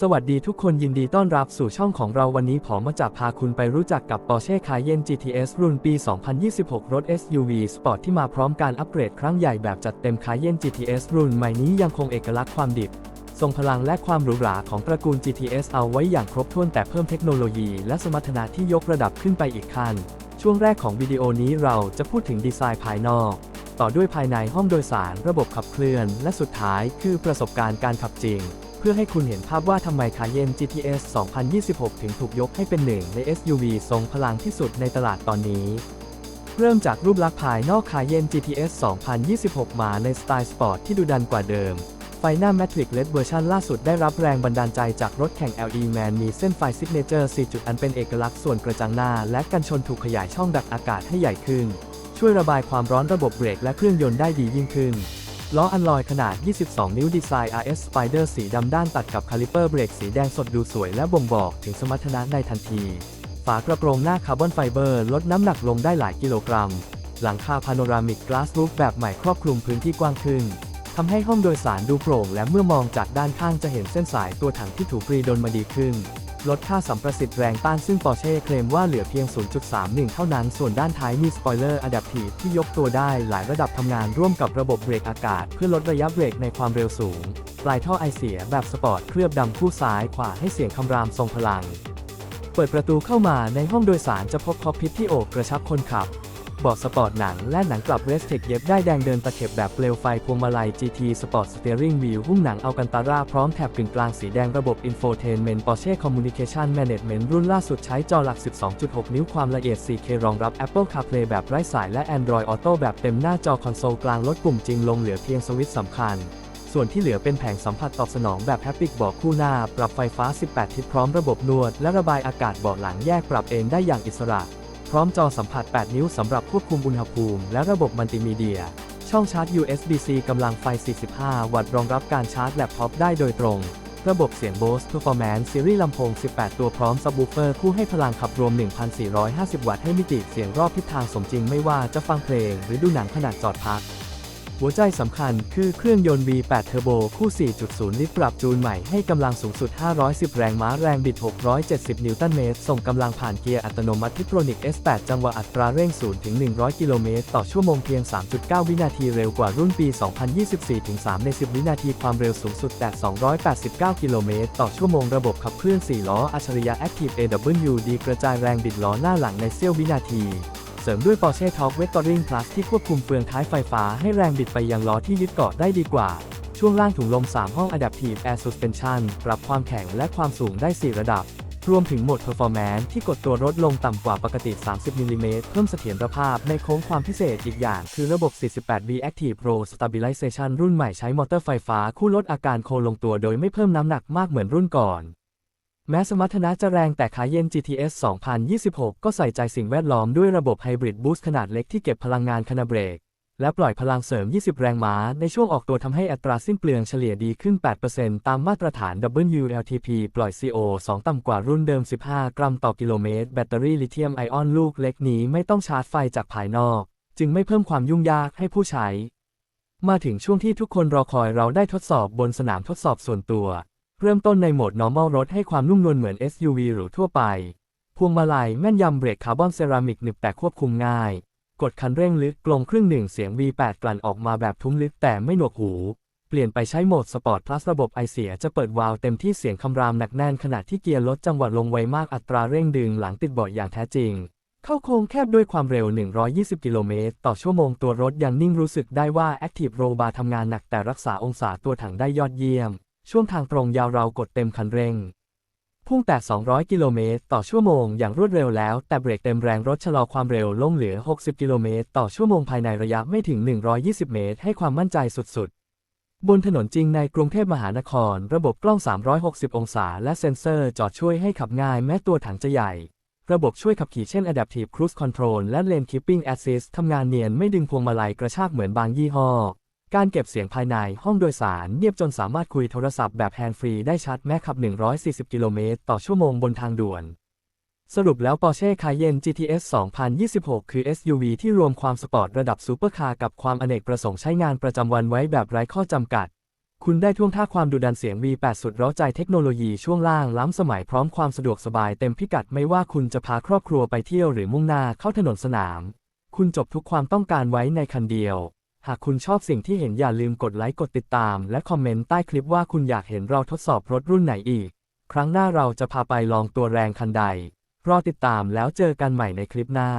สวัสดีทุกคนยินดีต้อนรับสู่ช่องของเราวันนี้ผมมาจะพาคุณไปรู้จักกับ Porsche Cayenne GTS รุ่นปี 2026 รถ SUV Sport ที่มาพร้อมการอัปเกรดครั้งใหญ่แบบจัดเต็ม Cayenne GTS รุ่นใหม่นี้ยังคงเอกลักษณ์ความดิบ ทรงพลังและความหรูหราของตระกูล GTS เอาไว้อย่างครบถ้วนแต่เพิ่มเทคโนโลยีและสมรรถนะที่ยกระดับขึ้นไปอีกขั้น ช่วงแรกของวิดีโอนี้เราจะพูดถึงดีไซน์ภายนอก ต่อด้วยภายในห้องโดยสาร ระบบขับเคลื่อน และสุดท้ายคือประสบการณ์การขับจริง พื่อให้คุณเห็นภาพว่าทำไม Cayenne GTS 2026 ถึงถูกยกให้เป็นหนึ่งใน SUV ทรงพลังที่สุดในตลาดตอนนี้ เริ่มจากรูปลักษณ์ภายนอก Cayenne GTS 2026 มาในสไตล์สปอร์ตที่ดุดันกว่าเดิม ไฟหน้า Matrix LED เวอร์ชันล่าสุดได้รับแรงบันดาลใจจากรถแข่ง LE Man มีเส้นไฟ Signature 4จุดอันเป็นเอกลักษณ์ส่วนกระจังหน้า และกันชนถูกขยายช่องดักอากาศให้ใหญ่ขึ้น ช่วยระบายความร้อนระบบเบรกและเครื่องยนต์ได้ดียิ่งขึ้น ล้ออันลอยขนาด 22 นิ้วดีไซน์ RS Spider สีดำด้านตัดกับคาลิเปอร์เบรกสีแดงสดดูสวยและบ่งบอกถึงสมรรถนะในทันที ฝากระโปรงหน้าคาร์บอนไฟเบอร์ลดน้ำหนักลงได้หลายกิโลกรัม หลังคาพาโนรามิกกลาสรูฟแบบใหม่ครอบคลุมพื้นที่กว้างขึ้นทำให้ห้องโดยสารดูโปร่งและเมื่อมองจากด้านข้างจะเห็นเส้นสายตัวถังที่ถูกปรีดนมาดีขึ้น ลดค่าสัมประสิทธิ์แรงต้านซึ่งปอร์เช่เคลมว่าเหลือเพียง 0.31 เท่านั้น ส่วนด้านท้ายมีสปอยเลอร์อะดัพทีฟที่ยกตัวได้หลายระดับทำงานร่วมกับระบบเบรกอากาศ เพื่อลดระยะเบรกในความเร็วสูง ปลายท่อไอเสียแบบสปอร์ตเคลือบดำคู่ซ้ายขวาให้เสียงคำรามทรงพลัง เปิดประตูเข้ามาในห้องโดยสารจะพบคอกพิทที่โอบกระชับคนขับ บาะสปอร์ตหนัง และหนังกลับเรสเทคเย็บได้แดงเดินตะเข็บแบบเปลวไฟพวงมาลัย GT Sport Steering Wheel หุ้มหนังอัลกันตาราพร้อมแถบกึ่งกลางสีแดงระบบ Infotainment Porsche Communication Management รุ่นล่าสุดใช้จอหลัก 12.6 นิ้วความละเอียด 4K รองรับ Apple CarPlay แบบไร้สายและ Android Auto แบบเต็มหน้าจอคอนโซลกลางลดปุ่มจริงลงเหลือเพียงสวิตช์สำคัญส่วนที่เหลือเป็นแผงสัมผัสตอบสนองแบบแฮปปิกเบอกคู่หน้า ปรับไฟฟ้า 18 ทิศพร้อมระบบนวด และระบายอากาศเบาะหลังแยกปรับเองได้อย่างอิสระ ร้อมจอสัมผัส 8 นิ้วสำหรับควบคุมอุณหภูมิ และระบบมัลติมีเดีย ช่องชาร์จ USB-C กำลังไฟ 45 วัตต์รองรับการชาร์จแล็ปท็อปได้โดยตรง ระบบเสียง Bose Performance Series ลำโพง 18 ตัวพร้อมซับวูเฟอร์คู่ให้พลังขับรวม 1,450 วัตต์ให้มิติเสียงรอบทิศทางสมจริงไม่ว่าจะฟังเพลง หรือดูหนังขนาดจอดพัก หัวใจสำคัญคือเครื่องยนต์ V8 Turbo คู่ 4.0 ลิตรปรับจูนใหม่ให้กำลังสูงสุด 510 แรงม้าแรงบิด 670 นิวตันเมตร ส่งกำลังผ่านเกียร์อัตโนมัติทิโทรนิก S8 จังหวะอัตราเร่ง 0 ถึง 100 กิโลเมตร ต่อชั่วโมงเพียง 3.9 วินาทีเร็วกว่ารุ่นปี 2024 ถึง 3 ใน 10 วินาทีความเร็วสูงสุด แต่ 289 กิโลเมตร ต่อชั่วโมงระบบขับเคลื่อน 4 ล้ออัจฉริยะ Active AWD กระจายแรงบิดล้อหน้าหลังในเสี้ยววินาที เสริมด้วย Porsche Talk Vectoring Plus ที่ควบคุมเฟืองท้ายไฟฟ้าให้แรงบิดไปยังล้อที่ยึดเกาะได้ดีกว่า ช่วงล่างถุงลม 3 ห้อง Adaptive Air Suspension ปรับความแข็งและความสูงได้ 4 ระดับ รวมถึงโหมด Performance ที่กดตัวรถลงต่ำกว่าปกติ 30มิลลิเมตรเพิ่มเสถียรภาพในโค้งความพิเศษอีกอย่าง คือระบบ 48V Active Pro Stabilization รุ่นใหม่ใช้มอเตอร์ไฟฟ้าคู่ลดอาการโคลงตัวโดยไม่เพิ่มน้ำหนักมากเหมือนรุ่นก่อน แม้สมรรถนะจะแรงแต่ขาเย็น GTS 2026 ก็ใส่ใจสิ่งแวดล้อมด้วยระบบไฮบริดบูสต์ขนาดเล็กที่เก็บพลังงานขณะเบรก และปล่อยพลังเสริม 20 แรงม้า ในช่วงออกตัวทำให้อัตราสิ้นเปลืองเฉลี่ยดีขึ้น 8%ตามมาตรฐาน WLTP ปล่อย CO2 ต่ำกว่ารุ่นเดิม 15 กรัมต่อกิโลเมตร แบตเตอรี่ลิเธียมไอออนลูกเล็กนี้ไม่ต้องชาร์จไฟจากภายนอก จึงไม่เพิ่มความยุ่งยากให้ผู้ใช้ มาถึงช่วงที่ทุกคนรอคอยเราได้ทดสอบบนสนามทดสอบส่วนตัว เริ่มต้นในโหมด normal รถให้ความนุ่มนวลเหมือน SUV หรูทั่วไป พวงมาลัยแม่นยำเบรกคาร์บอนเซรามิกหนึบแต่ควบคุมง่าย กดคันเร่งลึกกลงครึ่งหนึ่งเสียง V8 กลั่นออกมาแบบทุ้มลึกแต่ไม่หนวกหู เปลี่ยนไปใช้โหมดสปอร์ต plus ระบบไอเสียจะเปิดวาล์วเต็มที่เสียงคำรามหนักแน่นขณะที่เกียร์ลดจังหวะลงไวมากอัตราเร่งดึงหลังติดเบาะอย่างแท้จริง เข้าโค้งแคบด้วยความเร็ว 120 กิโลเมตรต่อชั่วโมงตัวรถยังนิ่งรู้สึกได้ว่า Active Roll Bar ทำงานหนักแต่รักษาองศาตัวถังได้ยอดเยี่ยม ช่วงทางตรงยาวเรากดเต็มคันเร่ง พุ่งแต่ 200 กิโลเมตรต่อชั่วโมงอย่างรวดเร็วแล้ว แต่เบรกเต็มแรงรถชะลอความเร็วลงเหลือ 60 กิโลเมตรต่อชั่วโมงภายในระยะไม่ถึง 120 เมตร ให้ความมั่นใจสุดๆ บนถนนจริงในกรุงเทพมหานคร ระบบกล้อง 360 องศา และเซ็นเซอร์จอดช่วยให้ขับง่ายแม้ตัวถังจะใหญ่ระบบช่วยขับขี่เช่น Adaptive Cruise Control และ Lane Keeping Assist ทำงานเนียนไม่ดึงพวงมาลัยกระชากเหมือนบางยี่ห้อ การเก็บเสียงภายในห้องโดยสารเงียบจนสามารถคุยโทรศัพท์แบบแฮนด์ฟรีได้ชัดแม้ขับ 140 กิโลเมตรต่อชั่วโมงบนทางด่วน สรุปแล้ว Porsche Cayenne GTS 2026 คือ SUV ที่รวมความสปอร์ตระดับซูเปอร์คาร์กับความอเนกประสงค์ใช้งานประจำวันไว้แบบไร้ข้อจำกัด คุณได้ท่วงท่าความดุดันเสียง V8 สุดร้าใจเทคโนโลยีช่วงล่างล้ำสมัยพร้อมความสะดวกสบายเต็มพิกัดไม่ว่าคุณจะพาครอบครัวไปเที่ยวหรือมุ่งหน้าเข้าถนนสนาม คุณจบทุกความต้องการไว้ในคันเดียว หากคุณชอบสิ่งที่เห็นอย่าลืมกดไลค์กดติดตาม และคอมเมนต์ใต้คลิปว่าคุณอยากเห็นเราทดสอบรถรุ่นไหนอีก ครั้งหน้าเราจะพาไปลองตัวแรงคันใด รอติดตามแล้วเจอกันใหม่ในคลิปหน้า